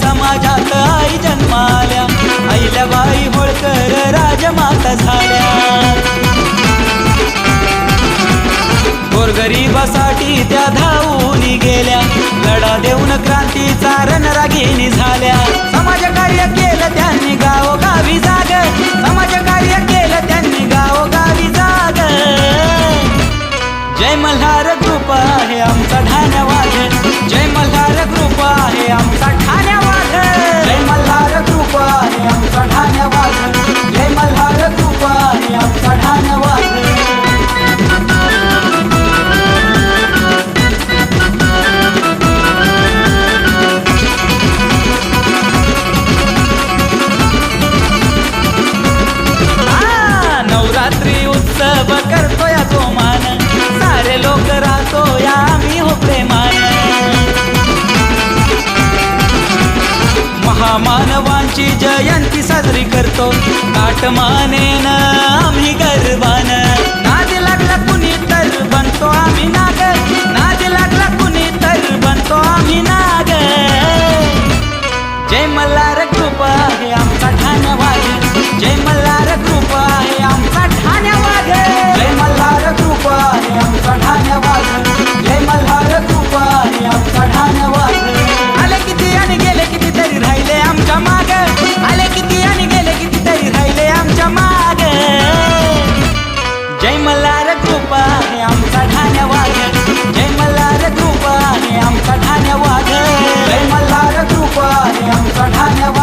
समाजात आई जन्माल्या आईल्या बाई होळकर राजमाता झाल्या. गोरगरीबासाठी त्या धावून गेल्या लढा देऊन क्रांतीचा रणरागिणी झाल्या. समाज कार्य केलं त्यांनी गावोगावी जाग समाज कार्य केलं त्यांनी गावोगावी जाग. जय मल्हार मानवांची जयंती साजरी करतो. नाटमानेनं आम्ही गर्वा I'm Hanya